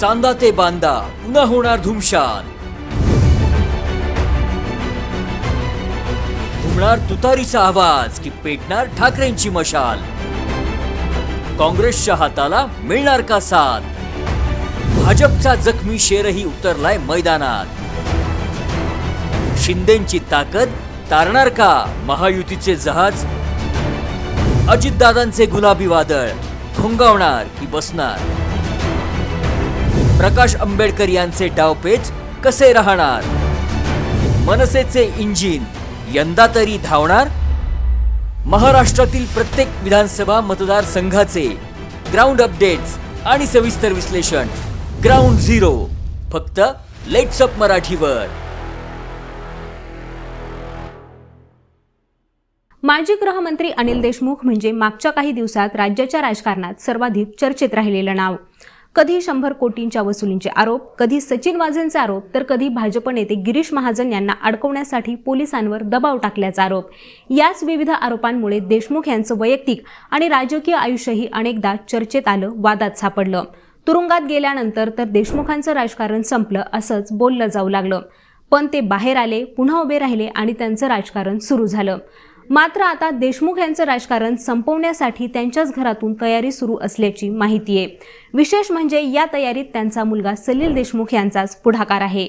चांदा ते बांदा पुन्हा होणार धुमशान. घुमणार तुतारीचा आवाज की पेटणार ठाकरेंची मशाल. काँग्रेसच्या हाताला मिळणार का साथ? भाजपचा जखमी शेरही उतरलाय मैदानात. शिंदेची ताकद तारणार का महायुतीचे जहाज? अजितदादांचे गुलाबी वादळ खुंगावणार की बसणार? प्रकाश आंबेडकर यांचे डावपेच कसे राहणार? मनसेचे इंजिन यंदा तरी धावणार? महाराष्ट्रातील प्रत्येक विधानसभा मतदारसंघाचे ग्राउंड अपडेट्स आणि सविस्तर विश्लेषण. ग्राउंड झिरो फक्त लेट्स अप मराठीवर. माजी गृहमंत्री अनिल देशमुख म्हणजे मागच्या काही दिवसात राज्याच्या राजकारणात सर्वाधिक चर्चेत राहिलेलं नाव. कधी शंभर कोटींच्या वसुलींचे आरोप कधी सचिन वाझेंचे आरोप तर कधी भाजप नेते गिरीश महाजन यांना अडकवण्यासाठी पोलिसांवर दबाव टाकल्याचा आरोप. याच विविध आरोपांमुळे देशमुख यांचं वैयक्तिक आणि राजकीय आयुष्यही अनेकदा चर्चेत आलं वादात सापडलं. तुरुंगात गेल्यानंतर तर देशमुखांचं राजकारण संपलं असंच बोललं जाऊ लागलं. पण ते बाहेर आले पुन्हा उभे राहिले आणि त्यांचं राजकारण सुरू झालं. मात्र आता देशमुख यांचं राजकारण संपवण्यासाठी त्यांच्याच घरातून तयारी सुरू असल्याची माहिती आहे. विशेष म्हणजे या तयारीत त्यांचा मुलगा सलील देशमुख यांचाच पुढाकार आहे.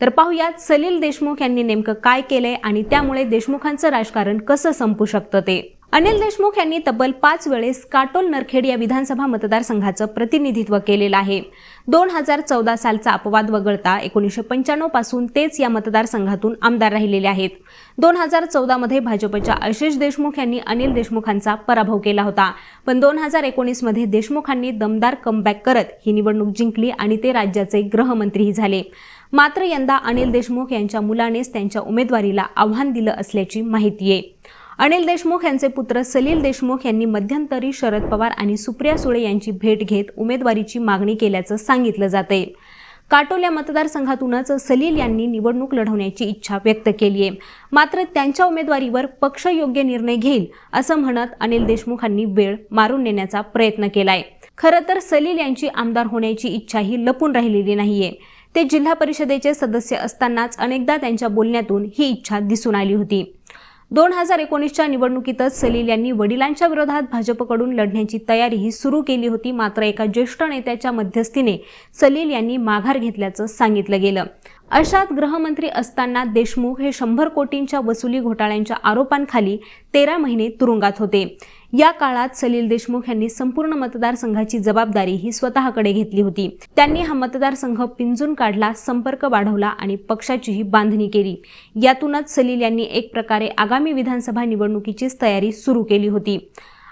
तर पाहुयात सलील देशमुख यांनी नेमकं काय केलंय आणि त्यामुळे देशमुखांचं राजकारण कसं संपू शकतं ते. अनिल देशमुख यांनी तब्बल पाच वेळेस काटोल नरखेड या विधानसभा मतदारसंघाचं प्रतिनिधित्व केलेलं आहे. दोन हजार चौदा सालचा अपवाद वगळता एकोणीसशे पंच्याण्णवपासून तेच या मतदारसंघातून आमदार राहिलेले आहेत. दोन हजार चौदामध्ये भाजपच्या आशिष देशमुख यांनी अनिल देशमुखांचा पराभव केला होता. पण दोन हजार एकोणीसमध्ये देशमुखांनी दमदार कमबॅक करत ही निवडणूक जिंकली आणि ते राज्याचे गृहमंत्रीही झाले. मात्र यंदा अनिल देशमुख यांच्या मुलानेच त्यांच्या उमेदवारीला आव्हान दिलं असल्याची माहिती आहे. अनिल देशमुख यांचे पुत्र सलील देशमुख यांनी मध्यंतरी शरद पवार आणि सुप्रिया सुळे यांची भेट घेत उमेदवारीची मागणी केल्याचं सांगितलं जाते काटोल या मतदारसंघातूनच सलील यांनी निवडणूक लढवण्याची इच्छा व्यक्त केली आहे मात्र त्यांच्या उमेदवारीवर पक्ष योग्य निर्णय घेईल असं म्हणत अनिल देशमुखांनी वेळ मारून नेण्याचा प्रयत्न केलाय. खरं तर सलील यांची आमदार होण्याची इच्छाही लपून राहिलेली नाहीये. ते जिल्हा परिषदेचे सदस्य असतानाच अनेकदा त्यांच्या बोलण्यातून ही इच्छा दिसून आली होती. दोन हजार एकोणीसच्या निवडणुकीतच सलील यांनी वडिलांच्या विरोधात भाजपकडून लढण्याची तयारीही सुरू केली होती. मात्र एका ज्येष्ठ नेत्याच्या मध्यस्थीने सलील यांनी माघार घेतल्याचं सांगितलं गेलं. अशात गृहमंत्री असताना देशमुख हे शंभर कोटींच्या वसुली घोटाळ्यांच्या आरोपांखाली तेरा महिने तुरुंगात होते. या काळात सलील देशमुख यांनी संपूर्ण मतदारसंघाची जबाबदारी ही स्वतःकडे घेतली होती. त्यांनी हा मतदारसंघ पिंजून काढला संपर्क वाढवला आणि पक्षाचीही बांधणी केली. यातूनच सलील यांनी एक प्रकारे आगामी विधानसभा निवडणुकीचीच तयारी सुरू केली होती.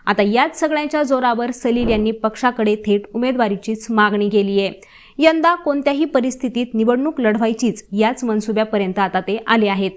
आता याच सगळ्यांच्या जोरावर सलील यांनी पक्षाकडे थेट उमेदवारीचीच मागणी केली आहे यंदा कोणत्याही परिस्थितीत निवडणूक लढवायचीच याच मनसुब्यापर्यंत आता ते आले आहेत.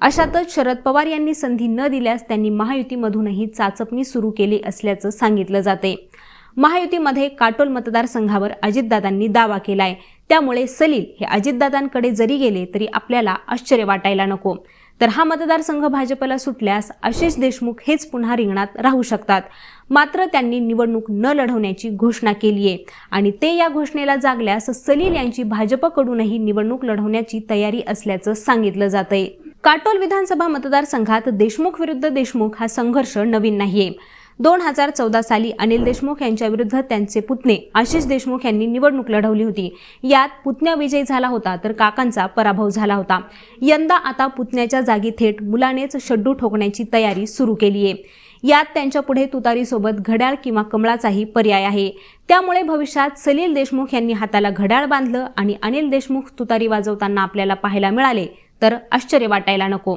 अशातच शरद पवार यांनी संधी न दिल्यास त्यांनी महायुतीमधूनही चाचपणी सुरू केली असल्याचं सांगितलं जाते. महायुतीमध्ये काटोल मतदारसंघावर अजितदादांनी दावा केलाय. त्यामुळे सलील हे अजितदादांकडे जरी गेले तरी आपल्याला आश्चर्य वाटायला नको. तर हा मतदारसंघ भाजपला सुटल्यास आशिष देशमुख हेच पुन्हा रिंगणात राहू शकतात. मात्र त्यांनी निवडणूक न लढवण्याची घोषणा केली आहे. आणि ते या घोषणेला जागल्यास सलील यांची भाजपकडूनही निवडणूक लढवण्याची तयारी असल्याचं सांगितलं जातंय. काटोल विधानसभा मतदारसंघात देशमुख विरुद्ध देशमुख हा संघर्ष नवीन नाहीये. दोन हजार चौदा साली अनिल देशमुख यांच्याविरुद्ध त्यांचे पुतणे आशिष देशमुख यांनी निवडणूक लढवली होती. यात पुतण्या विजयी झाला होता तर काकांचा पराभव झाला होता. यंदा आता पुतण्याच्या जागी थेट मुलानेच शड्डू ठोकण्याची तयारी सुरू केली आहे यात त्यांच्या पुढे तुतारीसोबत घड्याळ किंवा कमळाचाही पर्याय आहे. त्यामुळे भविष्यात सलील देशमुख यांनी हाताला घड्याळ बांधलं आणि अनिल देशमुख तुतारी वाजवताना आपल्याला पाहायला मिळाले तर आश्चर्य वाटायला नको.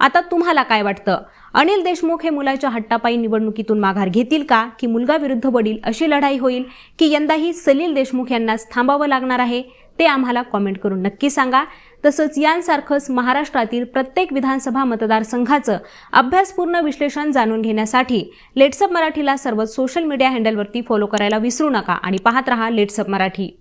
आता तुम्हाला काय वाटतं? अनिल देशमुख हे मुलाच्या हट्टापायी निवडणुकीतून माघार घेतील का? की मुलगा विरुद्ध वडील अशी लढाई होईल? की यंदाही सलील देशमुख यांनाच थांबावं लागणार आहे? ते आम्हाला कॉमेंट करून नक्की सांगा. तसंच यांसारखंच महाराष्ट्रातील प्रत्येक विधानसभा मतदारसंघाचं अभ्यासपूर्ण विश्लेषण जाणून घेण्यासाठी लेट्सअप मराठीला सर्व सोशल मीडिया हँडलवरती फॉलो करायला विसरू नका आणि पाहत रहा लेट्सअप मराठी.